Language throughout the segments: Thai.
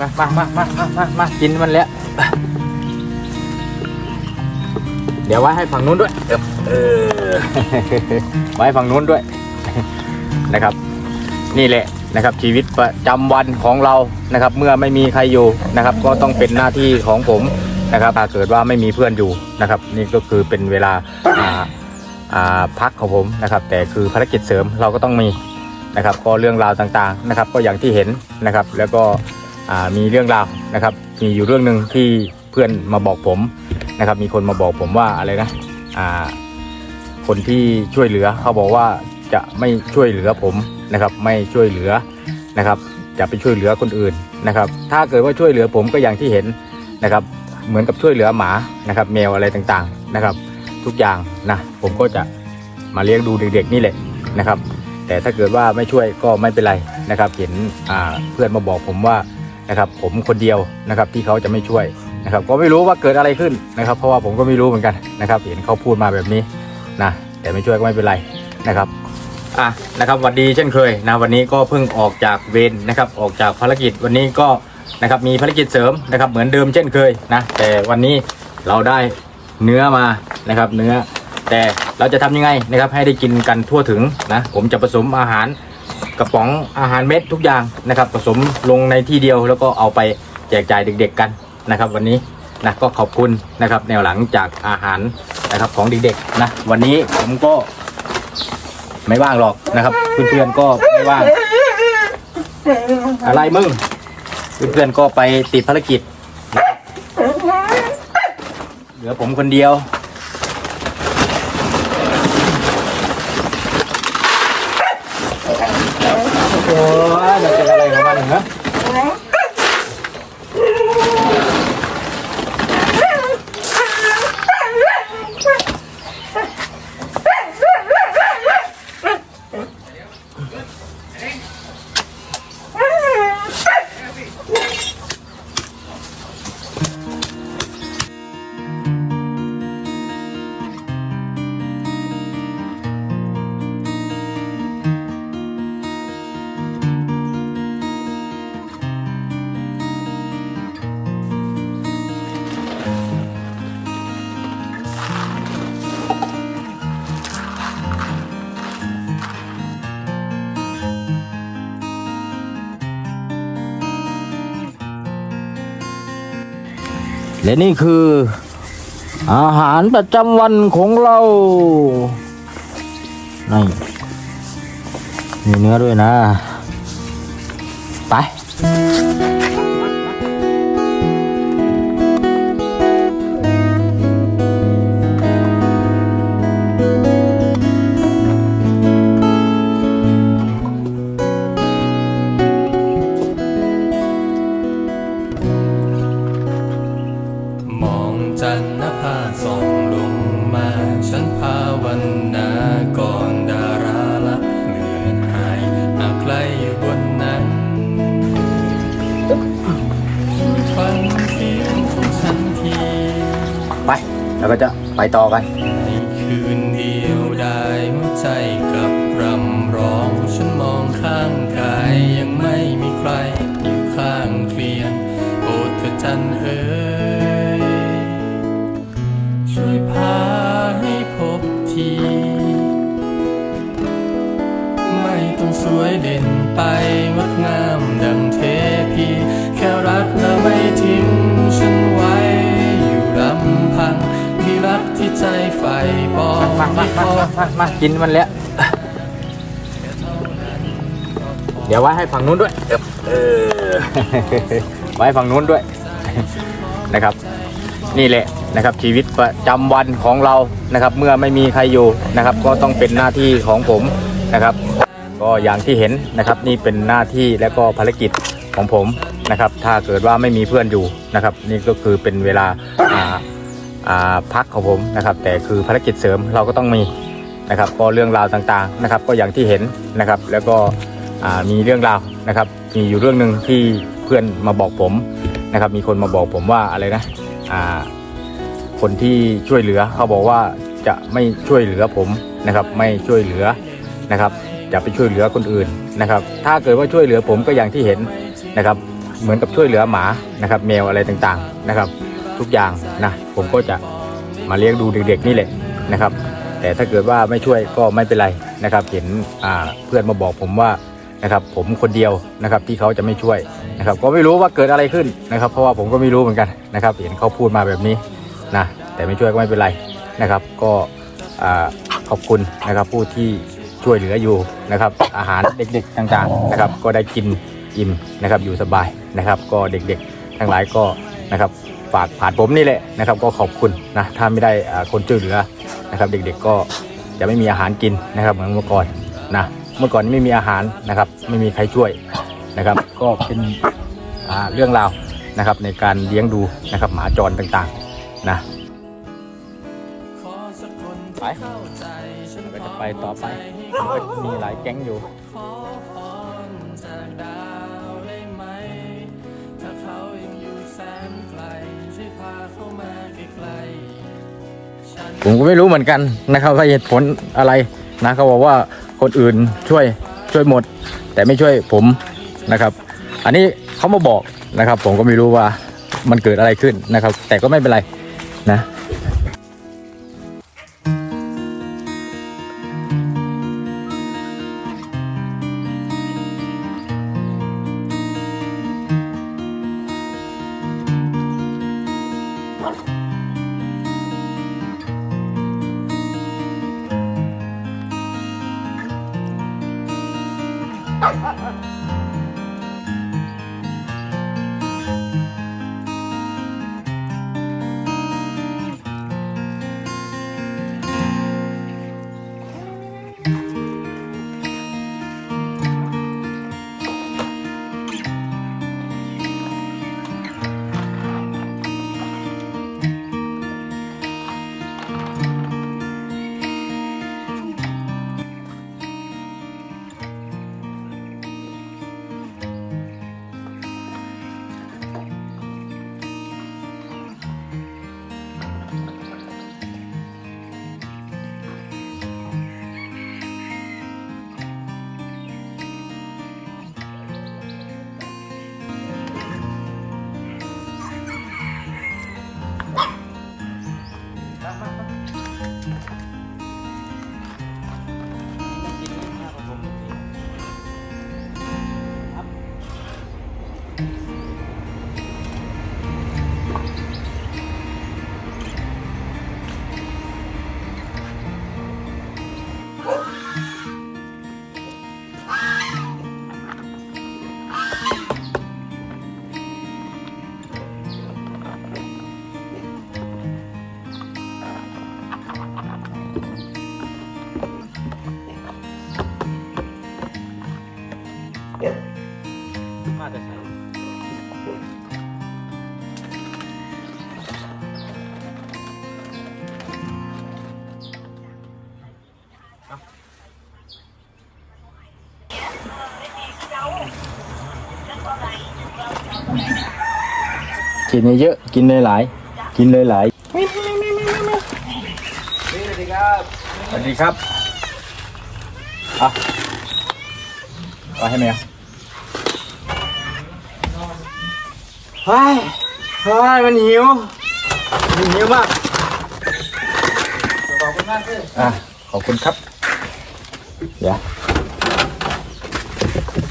มามามามามามามากินมันแล้ว เดี๋ยวไว้ให้ฝั่งนู้นด้วยเดี๋ยวเออ ไว้ฝั่งนู้นด้วย นะครับ นี่แหละนะครับ ชีวิตประจำวันของเรานะครับ เมื่อไม่มีใครอยู่นะครับ ก็ต้องเป็นหน้าที่ของผมนะครับถ้าเกิดว่าไม่มีเพื่อนอยู่นะครับ นี่ก็คือเป็นเวลาอ่าอ่าพักของผมนะครับ แต่คือภารกิจเสริมเราก็ต้องมีนะครับก็เรื่องราวต่างๆนะครับ ก็อย่างที่เห็นนะครับ แล้วก็อ่า มีเรื่องราวนะครับ มีอยู่เรื่องหนึ่งที่เพื่อนมาบอกผมนะครับ มีคนมาบอกผมว่าอะไรนะคนที่ช่วยเหลือเขาบอกว่าจะไม่ช่วยเหลือผมนะครับ ไม่ช่วยเหลือนะครับ จะไปช่วยเหลือคนอื่นนะครับ ถ้าเกิดว่าช่วยเหลือผมก็อย่างที่เห็นนะครับ เหมือนกับช่วยเหลือหมานะครับแมวอะไรต่างๆนะครับ ทุกอย่างนะผมก็จะมาเลี้ยงดูเด็กๆนี่แหละนะครับ แต่ถ้าเกิดว่าไม่ช่วยก็ไม่เป็นไรนะครับ เห็นเพื่อนมาบอกผมว่า นะครับ ผมคนเดียวนะครับที่เขาจะไม่ช่วยนะครับ ก็ไม่รู้ว่าเกิดอะไรขึ้นนะครับ เพราะว่าผมก็ไม่รู้เหมือนกันนะครับ เห็นเขาพูดมาแบบนี้นะแต่ไม่ช่วยก็ไม่เป็นไรนะครับอะนะครับวันดีเช่นเคยนะวันนี้ก็เพิ่งออกจากเวรนะครับออกจากภารกิจวันนี้ก็นะครับมีภารกิจเสริมนะครับ เหมือนเดิมเช่นเคยนะแต่วันนี้เราได้เนื้อมานะครับเนื้อแต่เราจะทำยังไงนะครับให้ได้กินกันทั่วถึงนะผมจะผสมอาหาร กระป๋องอาหารเม็ดทุกอย่างนะครับผสมลงในที่เดียวแล้วก็เอาไปแจกจ่ายเด็กๆกันนะครับ วันนี้นะก็ขอบคุณนะครับ แนวหลังจากอาหารนะครับของเด็กๆนะวันนี้ผมก็ไม่ว่างหรอกนะครับเพื่อนๆก็ไม่ว่าง อะไรมึงเพื่อนๆก็ไปติดภารกิจ เหลือผมคนเดียว และนี่คือ อาหารประจำวันของเรานี่มีเนื้อด้วยนะ ไป ไปต่อกันคืนเดียวได้หัวใจกับรำร้องฉันมองข้างกายยังไม่มีใครอยู่ข้างเคลียงโปรดเธอจันเอ๋ยช่วยพาให้พบทีไม่ต้องสวยเด่นไป มามาไม่พมาอมามามากินมันแล้ว เดี๋ยวไว้ให้ฝั่งนู้นด้วยเดี๋ยวเออ ไว้ฝั่งนู้นด้วยนะครับ นี่แหละนะครับ ชีวิตประจำวันของเรานะครับ เมื่อไม่มีใครอยู่นะครับ ก็ต้องเป็นหน้าที่ของผมนะครับ ก็อย่างที่เห็นนะครับนี่เป็นหน้าที่และก็ภารกิจของผมนะครับ ถ้าเกิดว่าไม่มีเพื่อนอยู่นะครับ นี่ก็คือเป็นเวลาอ่าอ่า พักของผมนะครับ แต่คือภารกิจเสริมเราก็ต้องมีนะครับก็เรื่องราวต่างๆนะครับ ก็อย่างที่เห็นนะครับ แล้วก็มีเรื่องราวนะครับ มีอยู่เรื่องหนึ่งที่เพื่อนมาบอกผมนะครับ มีคนมาบอกผมว่าอะไรนะคนที่ช่วยเหลือเขาบอกว่าจะไม่ช่วยเหลือผมนะครับ ไม่ช่วยเหลือนะครับ จะไปช่วยเหลือคนอื่นนะครับ ถ้าเกิดว่าช่วยเหลือผมก็อย่างที่เห็นนะครับ เหมือนกับช่วยเหลือหมานะครับ แมวอะไรต่างๆนะครับ ทุกอย่างนะผมก็จะมาเลี้ยงดูเด็กๆนี่แหละนะครับ แต่ถ้าเกิดว่าไม่ช่วยก็ไม่เป็นไรนะครับ เห็นเพื่อนมาบอกผมว่านะครับผมคนเดียวนะครับที่เขาจะไม่ช่วยนะครับก็ไม่รู้ว่าเกิดอะไรขึ้นนะครับ เพราะว่าผมก็ไม่รู้เหมือนกันนะครับ เห็นเขาพูดมาแบบนี้นะแต่ไม่ช่วยก็ไม่เป็นไรนะครับ ก็ขอบคุณนะครับผู้ที่ช่วยเหลืออยู่นะครับ อาหารเด็กๆต่างๆนะครับ ก็ได้กินอิ่มนะครับอยู่สบายนะครับ ก็เด็กๆ ทั้งหลายก็นะครับ ฝากผ่านผมนี่แหละนะครับ ก็ขอบคุณนะถ้าไม่ได้คนช่วยเหลือนะครับ เด็กๆก็จะไม่มีอาหารกินนะครับ เหมือนเมื่อก่อนนะเมื่อก่อนไม่มีอาหารนะครับ ไม่มีใครช่วยนะครับ ก็เป็นเรื่องราวนะครับในการเลี้ยงดูนะครับ หมาจรต่างๆนะไปเข้าจฉันก็จะไปต่อไปมีหลายแก๊งอยู่ ผมก็ไม่รู้เหมือนกันนะครับว่าเหตุผลอะไรนะเขาบอกว่าคนอื่นช่วยช่วยหมด แต่ไม่ช่วยผมนะครับ อันนี้เขามาบอกนะครับ ผมก็ไม่รู้ว่ามันเกิดอะไรขึ้นนะครับ แต่ก็ไม่เป็นไรนะ กินเยอะๆกินหลายๆกินหลายๆสวัสดีครับสวัสดีครับอะไปให้แมวเฮ้ยเฮ้ยมันหิวมันหิวมากขอบคุณมากเลยอะขอบคุณครับ เดี๋ยว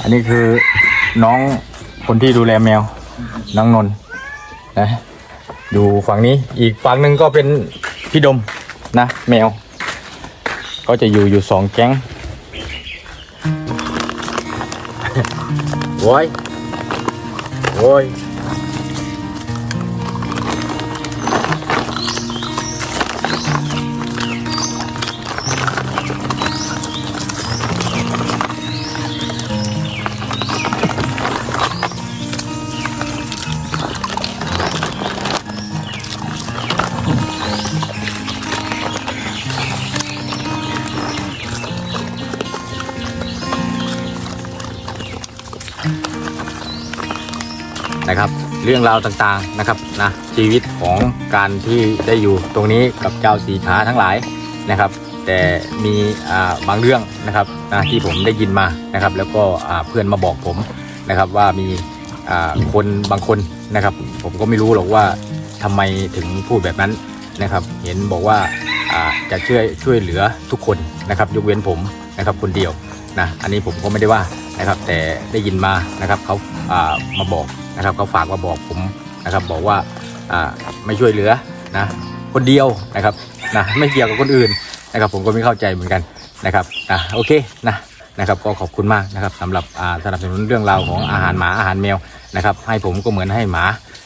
อันนี้คือน้องคนที่ดูแลแมว น้องนนท์นะอยู่ฝั่งนี้อีกฝั่งหนึ่งก็เป็นพี่ดมนะแมว ก็จะอยู่อยู่สองแก๊งโว้ยโว้ย นะครับ เรื่องราวต่างๆนะครับนะชีวิตของการที่ได้อยู่ตรงนี้กับเจ้าสีขาทั้งหลายนะครับ แต่มีบางเรื่องนะครับนะที่ผมได้ยินมานะครับ แล้วก็เพื่อนมาบอกผมนะครับว่ามีคนบางคนนะครับ ผมก็ไม่รู้หรอกว่าทำไมถึงพูดแบบนั้นนะครับ เห็นบอกว่าจะช่วยช่วยเหลือทุกคนนะครับ ยกเว้นผมนะครับคนเดียวนะอันนี้ผมก็ไม่ได้ว่านะครับ แต่ได้ยินมานะครับเขาามาบอก นะครับเขาฝากมาบอกผมนะครับบอกว่าอ่าไม่ช่วยเหลือนะคนเดียวนะครับนะไม่เกี่ยวกับคนอื่นนะครับผมก็ไม่เข้าใจเหมือนกันนะครับอะโอเคนะนะครับก็ขอบคุณมากนะครับสำหรับอ่าสนับสนุนเรื่องราวของอาหารหมาอาหารแมวนะครับให้ผมก็เหมือนให้หมา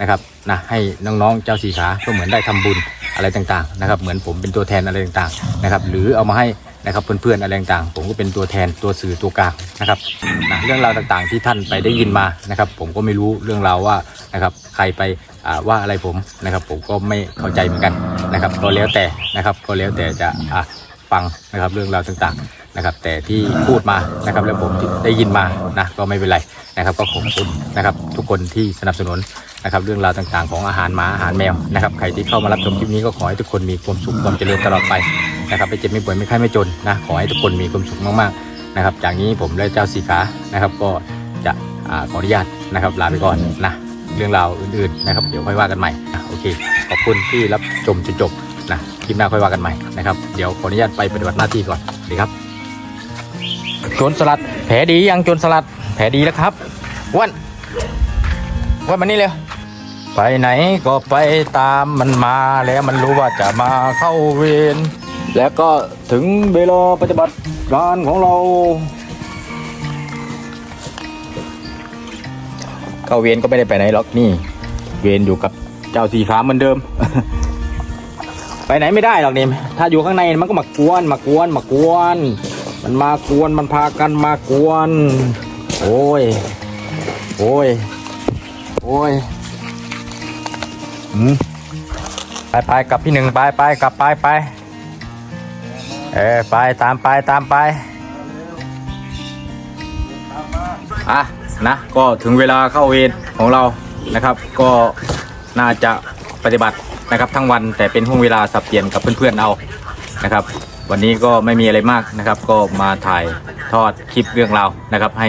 นะครับนะให้น้องๆเจ้าสีขาก็เหมือนได้ทำบุญอะไรต่างๆนะครับเหมือนผมเป็นตัวแทนอะไรต่างๆนะครับหรือเอามาให้ นะครับเพื่อนๆอะไรต่างๆผมก็เป็นตัวแทนตัวสื่อตัวกลางนะครับนะเรื่องราวต่างๆที่ท่านไปได้ยินมานะครับ ผมก็ไม่รู้เรื่องราวว่านะครับใครไปว่าอะไรผมนะครับ ผมก็ไม่เข้าใจเหมือนกันนะครับก็แล้วแต่นะครับก็แล้วแต่จะฟังนะครับเรื่องราวต่างๆนะครับ แต่ที่พูดมานะครับแล้วผมได้ยินมานะก็ไม่เป็นไรนะครับ ก็ขอบคุณนะครับ ทุกคนที่สนับสนุน นะครับเรื่องราวต่างๆ ของอาหารหมาอาหารแมวนะครับใครที่เข้ามารับชมคลิปนี้ก็ขอให้ทุกคนมีความสุขความเจริญตลอดไปนะครับไม่เจ็บไม่ป่วยไม่ไข้ไม่จนนะขอให้ทุกคนมีความสุขมากๆนะครับจากนี้ผมและเจ้าสีขานะครับก็จะขออนุญาตนะครับลาไปก่อนนะเรื่องราวอื่นๆนะครับเดี๋ยวค่อยว่ากันใหม่นะโอเคขอบคุณที่รับชมจนจบนะคลิปหน้าค่อยว่ากันใหม่นะครับเดี๋ยวขออนุญาตไปปฏิบัติหน้าที่ก่อนดีครับโจรสลัดแผลดียังโจรสลัดแผลดีแล้วครับวันวันมานี่เร็ว ไปไหนก็ไปตามมันมาแล้วมันรู้ว่าจะมาเข้าเวรแล้วก็ถึงเวลาปฏิบัติการของเรา เข้าเวรก็ไม่ได้ไปไหนหรอกนี่ เวรอยู่กับเจ้าสีขาเหมือนเดิม ไปไหนไม่ได้หรอกนี่ถ้าอยู่ข้างในมันก็มากวนมากวนมากวน มันมากวนมันพากันมากวน โอ้ย โอ้ย โอ้ยอืม ไปไปกับพี่หนึ่งไปไปกลับไปไป เออไปตามไปตามไปอะนะก็ถึงเวลาเข้าเวรของเรานะครับ ก็น่าจะปฏิบัตินะครับทั้งวันแต่เป็นห่วงเวลาสับเปลี่ยนกับเพื่อนๆเอานะครับ วันนี้ก็ไม่มีอะไรมากนะครับ ก็มาถ่ายทอดคลิปเรื่องราวนะครับ ให้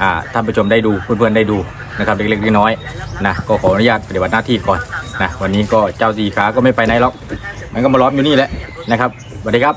อ่าท่านผู้ชมได้ดูเพื่อนๆได้ดูนะครับเล็กๆน้อยๆนะก็ขออนุญาตปฏิบัติหน้าที่ก่อน นะวันนี้ก็เจ้าสีขาก็ไม่ไปไหนหรอก มันก็มาล้อมอยู่นี่แหละนะครับสวัสดีครับ